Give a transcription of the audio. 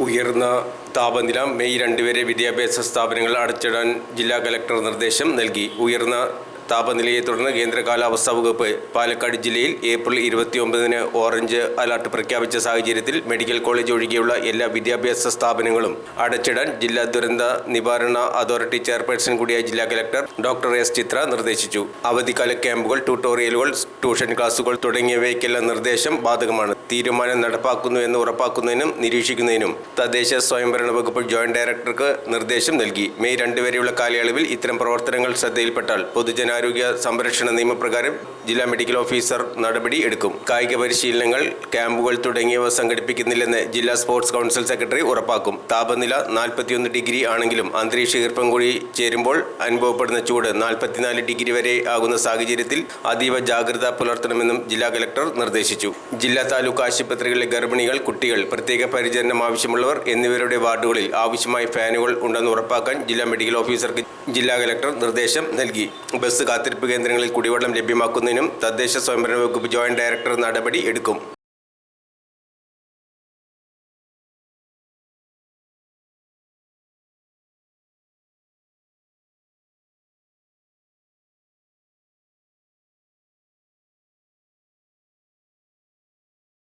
ഉയർന്ന താപനില മെയ് രണ്ട് വരെ വിദ്യാഭ്യാസ സ്ഥാപനങ്ങൾ അടച്ചിടാൻ ജില്ലാ കലക്ടർ നിർദ്ദേശം നൽകി. ഉയർന്ന താപനിലയെ തുടർന്ന് കേന്ദ്ര കാലാവസ്ഥാ വകുപ്പ് പാലക്കാട് ജില്ലയിൽ ഏപ്രിൽ ഇരുപത്തിയൊമ്പതിന് ഓറഞ്ച് അലർട്ട് പ്രഖ്യാപിച്ച സാഹചര്യത്തിൽ മെഡിക്കൽ കോളേജ് ഒഴികെയുള്ള എല്ലാ വിദ്യാഭ്യാസ സ്ഥാപനങ്ങളും അടച്ചിടാൻ ജില്ലാ ദുരന്ത നിവാരണ അതോറിറ്റി ചെയർപേഴ്സൺ കൂടിയായ ജില്ലാ കലക്ടർ ഡോക്ടർ എസ് ചിത്ര നിർദ്ദേശിച്ചു. അവധിക്കാല ക്യാമ്പുകൾ ട്യൂട്ടോറിയലുകൾ ട്യൂഷൻ ക്ലാസുകൾ തുടങ്ങിയവയ്ക്കെല്ലാം നിർദ്ദേശം ബാധകമാണ്. തീരുമാനം നടപ്പാക്കുന്നു എന്ന് ഉറപ്പാക്കുന്നതിനും നിരീക്ഷിക്കുന്നതിനും തദ്ദേശ സ്വയംഭരണ വകുപ്പ് ജോയിന്റ് ഡയറക്ടർക്ക് നിർദ്ദേശം നൽകി. മെയ് രണ്ട് വരെയുള്ള കാലയളവിൽ ഇത്തരം പ്രവർത്തനങ്ങൾ ശ്രദ്ധയിൽപ്പെട്ടാൽ പൊതുജനാരോഗ്യ സംരക്ഷണ നിയമപ്രകാരം ജില്ലാ മെഡിക്കൽ ഓഫീസർ നടപടി എടുക്കും. കായിക പരിശീലനങ്ങൾ ക്യാമ്പുകൾ തുടങ്ങിയവ സംഘടിപ്പിക്കുന്നില്ലെന്ന് ജില്ലാ സ്പോർട്സ് കൗൺസിൽ സെക്രട്ടറി ഉറപ്പാക്കും. താപനില നാൽപ്പത്തിയൊന്ന് ഡിഗ്രി ആണെങ്കിലും അന്തരീക്ഷ ഈർപ്പം കൂടി ചേരുമ്പോൾ അനുഭവപ്പെടുന്ന ചൂട് നാൽപ്പത്തിനാല് ഡിഗ്രി വരെ ആകുന്ന സാഹചര്യത്തിൽ അതീവ ജാഗ്രത പുലർത്തണമെന്നും ജില്ലാ കലക്ടർ നിർദ്ദേശിച്ചു. ജില്ലാ താലൂക്ക് ആശുപത്രികളിലെ ഗർഭിണികൾ കുട്ടികൾ പ്രത്യേക പരിചരണം ആവശ്യമുള്ളവർ എന്നിവരുടെ വാർഡുകളിൽ ആവശ്യമായ ഫാനുകൾ ഉണ്ടെന്ന് ഉറപ്പാക്കാൻ ജില്ലാ മെഡിക്കൽ ഓഫീസർക്ക് ജില്ലാ കലക്ടർ നിർദ്ദേശം നൽകി. ബസ് കാത്തിരിപ്പ് കേന്ദ്രങ്ങളിൽ കുടിവെള്ളം ലഭ്യമാക്കുന്നതിനും തദ്ദേശ സ്വയംഭരണ വകുപ്പ് ജോയിന്റ് ഡയറക്ടർ നടപടി എടുക്കും.